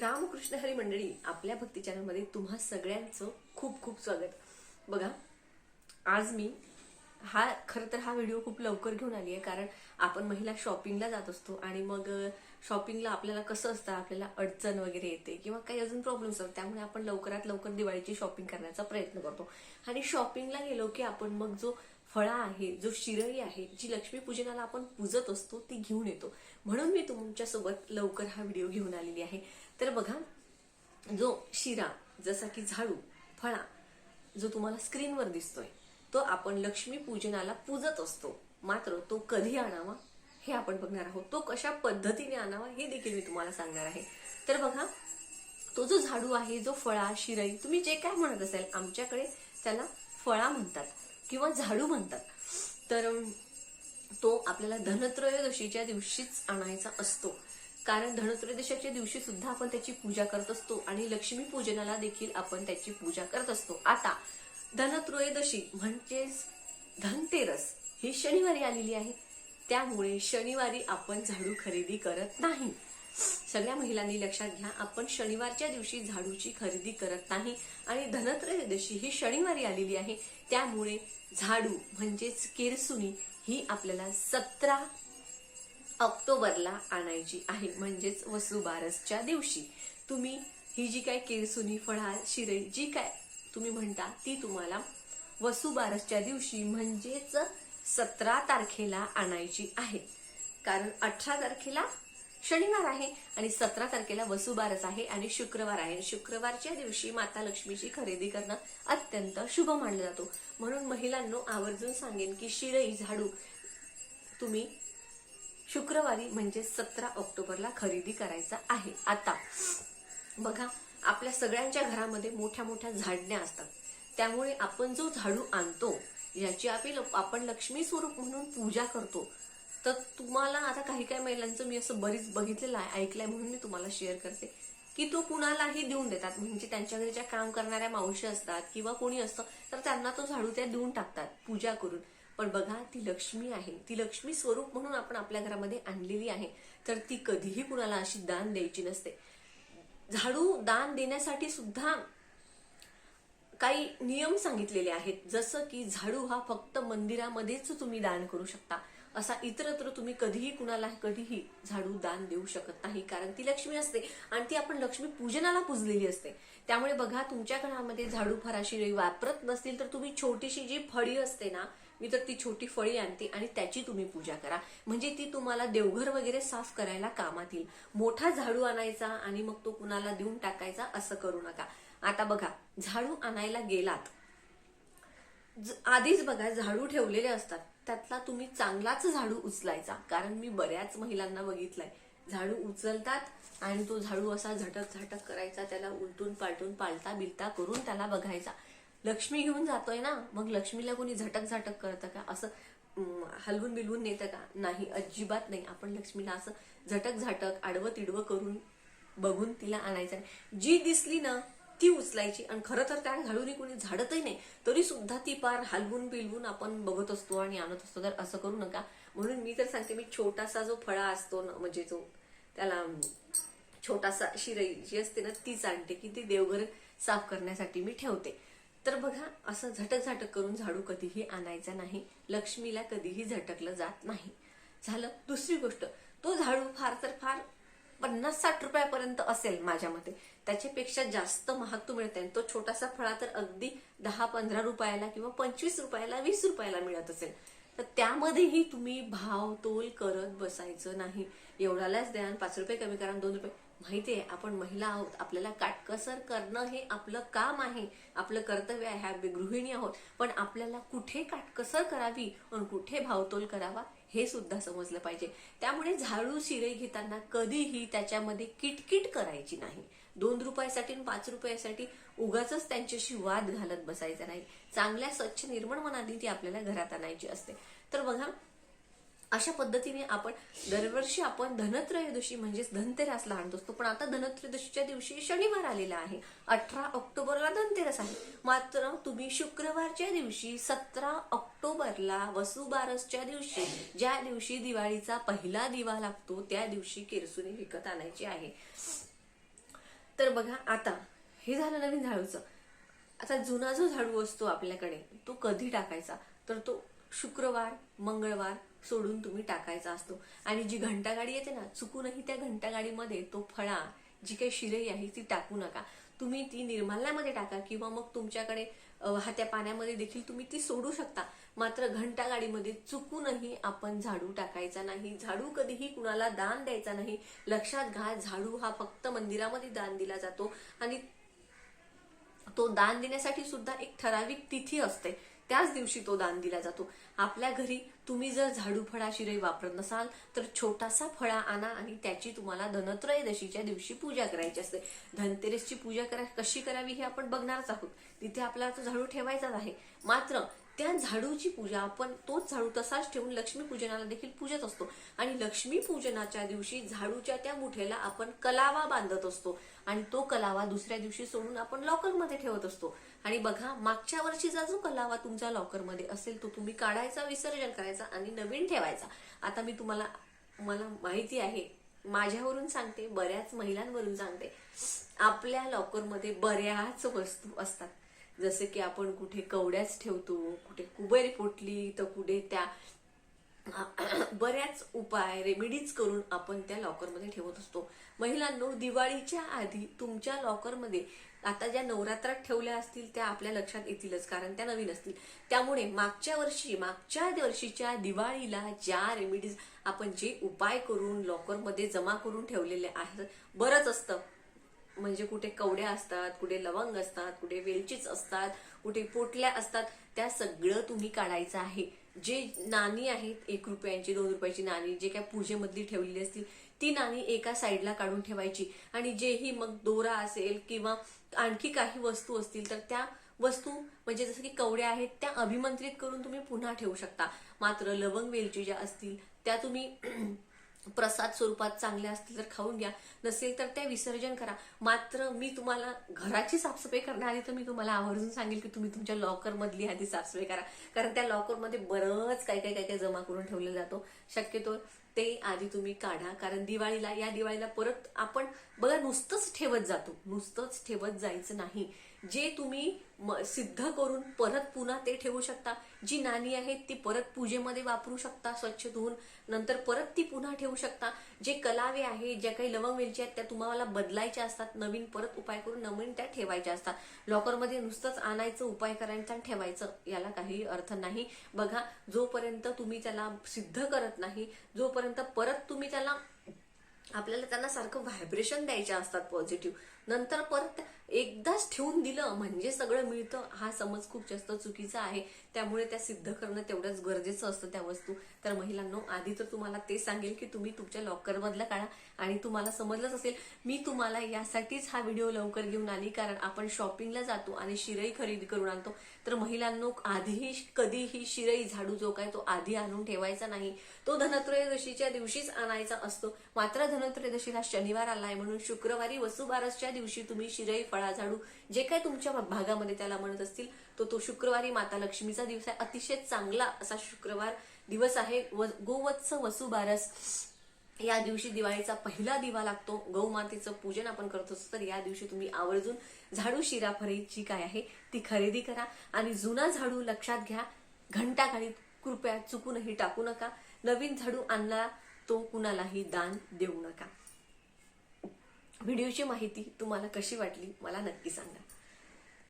रामकृष्ण हरी मंडळी आपल्या भक्ती चॅनलमध्ये तुम्हा सगळ्यांचं खूप खूप स्वागत. बघा आज मी हा खरं तर हा व्हिडिओ खूप लवकर घेऊन आली आहे कारण आपण महिला शॉपिंगला जात असतो आणि मग शॉपिंगला आपल्याला कसं असतं आपल्याला अडचण वगैरे येते किंवा काही अजून प्रॉब्लेम्स असतात त्यामुळे आपण लवकरात लवकर दिवाळीची शॉपिंग करण्याचा प्रयत्न करतो. आणि शॉपिंगला गेलो की आपण मग जो फळा आहे जो शिरई आहे जी लक्ष्मीपूजनाला आपण पूजत असतो ती घेऊन येतो. म्हणून मी तुमच्यासोबत लवकर हा व्हिडिओ घेऊन आलेली आहे. तर बघा जो शिरा जसा की झाडू फळा जो तुम्हाला स्क्रीनवर दिसतोय तो आपण लक्ष्मी पूजनाला पूजत असतो. मात्र तो कधी आणावा हे आपण बघणार आहोत. तो कशा पद्धतीने आणावा हे देखील मी तुम्हाला सांगणार आहे. तर बघा तो जो झाडू आहे जो फळा शिरई तुम्ही जे काय म्हणत असाल आमच्याकडे त्याला फळा म्हणतात किंवा झाडू म्हणतात. तर तो आपल्याला धनत्रयोदशीच्या दिवशीच आणायचा असतो. कारण धनत्रयोदशाच्या दिवशी सुद्धा आपण त्याची पूजा करत असतो आणि लक्ष्मी पूजनाला देखील आपण त्याची पूजा करत असतो. आता धनत्रयोदशी म्हणजेच धनतेरस ही शनिवारी आलेली आहे. त्यामुळे शनिवारी आपण झाडू खरेदी करत नाही. सगळ्या महिलांनी लक्षात घ्या आपण शनिवारच्या दिवशी झाडूची खरेदी करत नाही आणि धनत्रयोदशी ही शनिवारी आलेली आहे. त्यामुळे झाडू म्हणजेच केरसुनी ही आपल्याला सतरा ऑक्टोबरला आणायची आहे म्हणजेच वसुबारसच्या दिवशी. तुम्ही ही जी काय केरसुनी फळा शिरई जी काय तुम्ही म्हणता ती तुम्हाला वसुबारसच्या दिवशी म्हणजेच सतरा तारखेला आणायची आहे. कारण अठरा तारखेला शनिवार आहे आणि सतरा तारखेला वसुबारस आहे आणि शुक्रवार आहे. शुक्रवारच्या दिवशी माता लक्ष्मीची खरेदी करणं अत्यंत शुभ मानलं जातो. म्हणून महिलांनो आवर्जून सांगेन की शिरई झाडू तुम्ही शुक्रवारी म्हणजे सतरा ऑक्टोबरला खरेदी करायचा आहे. आता बघा आपल्या सगळ्यांच्या घरामध्ये मोठ्या मोठ्या झाडण्या असतात. त्यामुळे आपण जो झाडू आणतो याची आपली आपण लक्ष्मी स्वरूप म्हणून पूजा करतो. तर तुम्हाला आता काही काही महिलांचं मी असं बरीच बघितलेलं आहे ऐकलंय म्हणून मी तुम्हाला शेअर करते. की तो कुणालाही देऊन देतात. म्हणजे त्यांच्या घरी ज्या काम करणाऱ्या मावशी असतात किंवा कोणी असतं तर त्यांना तो झाडू त्या देऊन टाकतात पूजा करून. पण बघा ती लक्ष्मी आहे. ती लक्ष्मी स्वरूप म्हणून आपण आपल्या घरामध्ये आणलेली आहे. तर ती कधीही कुणाला अशी दान द्यायची नसते. झाडू दान देण्यासाठी सुद्धा काही नियम सांगितलेले आहेत. जसं की झाडू हा फक्त मंदिरामध्येच तुम्ही दान करू शकता. असा इतरत्र तुम्ही कधीही कुणाला कधीही झाडू दान देऊ शकत नाही. कारण ती लक्ष्मी असते आणि ती आपण लक्ष्मी पूजनाला पूजलेली असते. त्यामुळे बघा तुमच्या घरामध्ये झाडू फराशी वापरत नसतील तर तुम्ही छोटीशी जी फळी असते ना मी तर ती छोटी फळी आणते आणि त्याची तुम्ही पूजा करा. म्हणजे ती तुम्हाला देवघर वगैरे साफ करायला कामात येईल. मोठा झाडू आणायचा आणि मग तो कुणाला देऊन टाकायचा असं करू नका. आता बघा झाडू आणायला गेलात. आधीच बघा झाडू ठेवलेले असतात. त्यातला तुम्ही चांगलाच झाडू उचलायचा. कारण मी बऱ्याच महिलांना बघितलंय. झाडू उचलतात आणि तो झाडू असा झटक झटक करायचा त्याला उलटून पालटून पालता बिलता करून त्याला बघायचा. लक्ष्मी घेऊन जातोय ना मग लक्ष्मीला कोणी झटक झटक करतं का? असं हलवून बिलवून नेतं का? नाही अजिबात नाही. आपण लक्ष्मीला असं झटक झटक आडवं तिडवं करून बघून तिला आणायचं नाही. जी दिसली ना ती उचलायची. आणि खरं तर त्या झाडूनी कोणी झाडतही नाही. तरी सुद्धा ती पार हलवून बिलवून आपण बघत असतो आणि आणत असतो. तर असं करू नका. म्हणून मी तर सांगते मी छोटासा जो फळा असतो ना म्हणजे जो त्याला छोटासा शिरई जी असते ना तीच आणते की ती देवघर साफ करण्यासाठी मी ठेवते. तर बघा असं झटक झटक करून झाडू कधीही आणायचा नाही लक्ष्मीला कधीही झटकलं जात नाही. झालं दुसरी गोष्ट तो झाडू फार तर फार पन्नास साठ रुपयापर्यंत असेल माझ्या मते. त्याच्यापेक्षा जास्त महाग तो मिळत तो छोटासा फळा तर अगदी दहा पंधरा रुपयाला किंवा पंचवीस रुपयाला वीस रुपयाला मिळत असेल. तर त्यामध्येही तुम्ही भाव तोल करत बसायचं नाही. एवढ्यालाच द्या पाच रुपये कमी करा दोन रुपये. माहितीये आपण महिला आहोत. आपल्याला काटकसर करणं हे आपलं काम आहे. आपलं कर्तव्य आहे. ह्या गृहिणी आहोत. पण आपल्याला कुठे काटकसर करावी आणि कुठे भावतोल करावा हे सुद्धा समजलं पाहिजे. त्यामुळे झाडू शिरे घेताना कधीही त्याच्यामध्ये किटकिट करायची नाही. दोन रुपयासाठी आणि पाच रुपयासाठी उगाच त्यांच्याशी वाद घालत बसायचा नाही. चांगल्या स्वच्छ निर्मळ मनाने ती आपल्याला घरात आणायची असते. तर बघा अशा पद्धतीने आपण दरवर्षी आपण धनत्रयोदशी म्हणजेच धनतेरसला आणत असतो पण आता धनत्रयोदशीच्या दिवशी शनिवार आलेला आहे. अठरा ऑक्टोबरला धनतेरस आहे. मात्र तुम्ही शुक्रवारच्या दिवशी सतरा ऑक्टोबरला वसुबारसच्या दिवशी ज्या दिवशी दिवाळीचा पहिला दिवा लागतो त्या दिवशी केरसुनी विकत आणायची आहे. तर बघा आता हे झालं नवीन झाडूचं. आता जुना जो झाडू असतो आपल्याकडे तो कधी टाकायचा? तर तो शुक्रवार मंगळवार सोडून तुम्ही टाकायचा असतो. आणि जी घंटागाडी येते ना चुकूनही त्या घंटागाडीमध्ये तो फळा जी काही शिरई आहे ती टाकू नका. तुम्ही ती निर्माल्यामध्ये टाका किंवा मग तुमच्याकडे अ, वाहत्या पाण्यामध्ये देखील तुम्ही ती सोडू शकता. मात्र घंटागाडीमध्ये चुकूनही आपण झाडू टाकायचा नाही. झाडू कधीही कुणाला दान द्यायचा नाही. लक्षात घ्या झाडू हा फक्त मंदिरामध्ये दान दिला जातो. आणि तो दान देण्यासाठी सुद्धा एक ठराविक तिथी असते. त्याच दिवशी तो दान दिला जातो. आपल्या घरी तुम्ही जर झाडू फळा शिरई वापरत नसाल तर छोटासा फळा आणा आणि त्याची तुम्हाला धनत्रयोदशीच्या दिवशी पूजा करायची असते. धनतेरसची पूजा करा कशी करावी हे आपण बघणारच आहोत. तिथे आपल्याला तो झाडू ठेवायचाच आहे मात्र त्या झाडूची पूजा आपण तोच झाडू तसाच ठेवून लक्ष्मी पूजनाला देखील पूजत असतो. आणि लक्ष्मी पूजनाच्या दिवशी झाडूच्या त्या मुठेला आपण कलावा बांधत असतो. आणि तो कलावा दुसऱ्या दिवशी सोडून आपण लॉकरमध्ये ठेवत असतो. आणि बघा मागच्या वर्षीचा जो कलावा तुमच्या लॉकरमध्ये असेल तो तुम्ही काढायचा विसर्जन करायचा आणि नवीन ठेवायचा. आता मी तुम्हाला मला माहिती आहे माझ्यावरून सांगते बऱ्याच महिलांवरून सांगते आपल्या लॉकरमध्ये बऱ्याच वस्तू असतात. जसे की आपण कुठे कवड्याच ठेवतो कुठे कुबेर पोटली तर कुठे त्या बऱ्याच उपाय रेमेडीज करून आपण त्या लॉकरमध्ये ठेवत असतो. महिलांनो दिवाळीच्या आधी तुमच्या लॉकरमध्ये आता ज्या नवरात्रात ठेवल्या असतील त्या आपल्या लक्षात येतीलच कारण त्या नवीन असतील. त्यामुळे मागच्या वर्षी मागच्या वर्षीच्या दिवाळीला ज्या रेमेडीज आपण जे उपाय करून लॉकरमध्ये जमा करून ठेवलेले आहेत बरंच असतं. म्हणजे कुठे कवड्या असतात कुठे लवंग असतात कुठे वेलचीच असतात कुठे पोटल्या असतात त्या सगळं तुम्ही काढायचं आहे. जे नाणी आहेत एक रुपयांची दोन रुपयाची नाणी जे काय पूजेमधली ठेवलेली असतील ती नाणी एका साईडला काढून ठेवायची. आणि जेही मग दोरा असेल किंवा आणखी काही वस्तू असतील तर त्या वस्तू म्हणजे जसं की कवड्या आहेत त्या अभिमंत्रित करून तुम्ही पुन्हा ठेवू शकता. मात्र लवंग वेलची ज्या असतील त्या तुम्ही प्रसाद स्वरूपात चांगल्या असतील तर खाऊन घ्या. नसेल तर ते विसर्जन करा. मात्र मी तुम्हाला घराची साफसफाई करण्याआधी तर मी तुम्हाला आवर्जून सांगेल की तुम्ही तुमच्या लॉकरमधली आधी साफसफाई करा. कारण त्या लॉकरमध्ये बरंच काय काय काय काय जमा करून ठेवलं जातो. शक्यतो ते आधी तुम्ही काढा. कारण दिवाळीला या दिवाळीला परत आपण बघा नुसतंच ठेवत जातो. नुसतंच ठेवत जायचं नाही. जे तुम्ही सिद्ध करून परत पुन्हा ते ठेवू शकता. जी नाणी आहेत ती परत पूजेमध्ये वापरू शकता स्वच्छ धुवून. नंतर परत ती पुन्हा ठेवू शकता. जे कलावे आहेत ज्या काही लवंग वेलची आहेत त्या तुम्हाला बदलायच्या असतात. नवीन परत उपाय करून नवीन त्या ठेवायच्या असतात. लॉकरमध्ये नुसतंच आणायचं उपाय करायचं आणि ठेवायचं याला काही अर्थ नाही. बघा जोपर्यंत तुम्ही त्याला सिद्ध करत नाही जोपर्यंत परत तुम्ही त्याला आपल्याला त्यांना सारखं व्हायब्रेशन द्यायच्या असतात पॉझिटिव्ह नंतर परत एकदाच ठेवून दिलं म्हणजे सगळं मिळतं. हा समज खूप जास्त चुकीचा आहे. त्यामुळे त्या सिद्ध करणं तेवढंच गरजेचं असतं त्या वस्तू तर महिलांनो आधी तर तुम्हाला ते सांगेल की तुम्ही तुमच्या लॉकरमधला काढा आणि तुम्हाला समजलंच असेल मी तुम्हाला यासाठीच हा व्हिडिओ लवकर घेऊन आली कारण आपण शॉपिंगला जातो आणि शिरई खरेदी करून आणतो. तर महिलांनो आधीही कधीही शिरई झाडू जो काय तो आधी आणून ठेवायचा नाही. तो धनत्रयोदशीच्या दिवशीच आणायचा असतो. मात्र धनत्रयोदशीला शनिवार आलाय म्हणून शुक्रवारी वसुबारसच्या दिवशी तुम्ही शिरई फळा झाडू जे काय तुमच्या भागामध्ये त्याला म्हणत असतील तो तो शुक्रवारी माता लक्ष्मीचा दिवस आहे. अतिशय चांगला असा शुक्रवार दिवस आहे. व गोवत्स वसुबारस या दिवशी दिवाळीचा पहिला दिवा लागतो. गौमातेचं पूजन आपण करत असतो. तर या दिवशी तुम्ही आवर्जून झाडू शिराफळी जी काय आहे ती खरेदी करा. आणि जुना झाडू लक्षात घ्या. घंटागाडीत कृपया चुकूनही टाकू नका. नवीन झाडू आणला तो कुणालाही दान देऊ नका. व्हिडिओची माहिती तुम्हाला कशी वाटली मला नक्की सांगा.